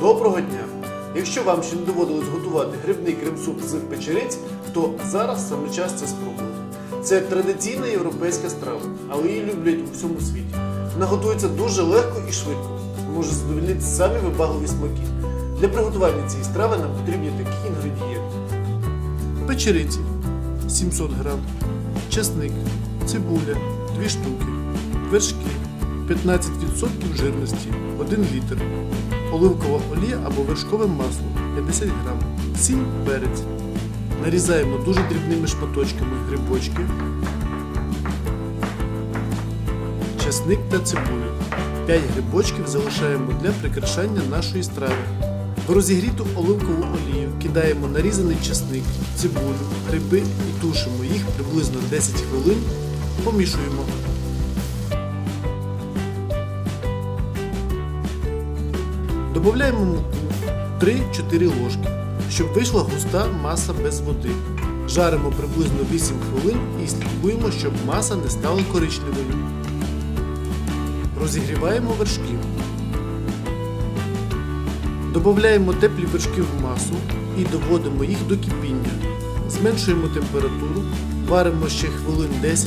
Доброго дня! Якщо вам ще не доводилось готувати грибний крем-суп з печериць, то зараз саме час це спробувати. Це традиційна європейська страва, але її люблять у всьому світі. Вона готується дуже легко і швидко, може задовольнити самі вибагливі смаки. Для приготування цієї страви нам потрібні такі інгредієнти: печериці 700 грам, чесник, цибуля 2 штуки, вершки 15% жирності 1 літр, оливкова олія або вершкове масло 50 грам, сіль, перець. Нарізаємо дуже дрібними шматочками грибочки, часник та цибулю. 5 грибочків залишаємо для прикрашання нашої страви. В розігріту оливкову олію кидаємо нарізаний часник, цибулю, гриби і тушимо їх приблизно 10 хвилин, помішуємо. Додаємо муку 3-4 ложки, щоб вийшла густа маса без води. Жаримо приблизно 8 хвилин і слідкуємо, щоб маса не стала коричневою. Розігріваємо вершки. Додаємо теплі вершки в масу і доводимо їх до кипіння. Зменшуємо температуру, варимо ще хвилин 10-15,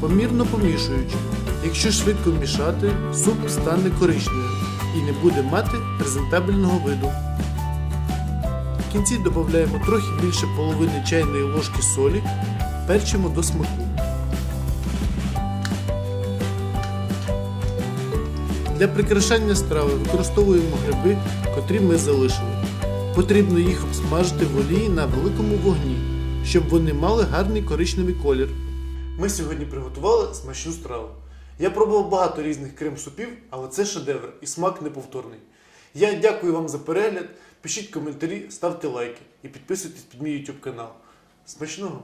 помірно помішуючи. Якщо швидко мішати, суп стане коричневим і не буде мати презентабельного виду. В кінці додаємо трохи більше половини чайної ложки солі, перчимо до смаку. Для прикрашання страви використовуємо гриби, котрі ми залишили. Потрібно їх обсмажити в олії на великому вогні, щоб вони мали гарний коричневий колір. Ми сьогодні приготували смачну страву. Я пробував багато різних крем-супів, але це шедевр і смак неповторний. Я дякую вам за перегляд. Пишіть коментарі, ставте лайки і підписуйтесь під мій YouTube канал. Смачного!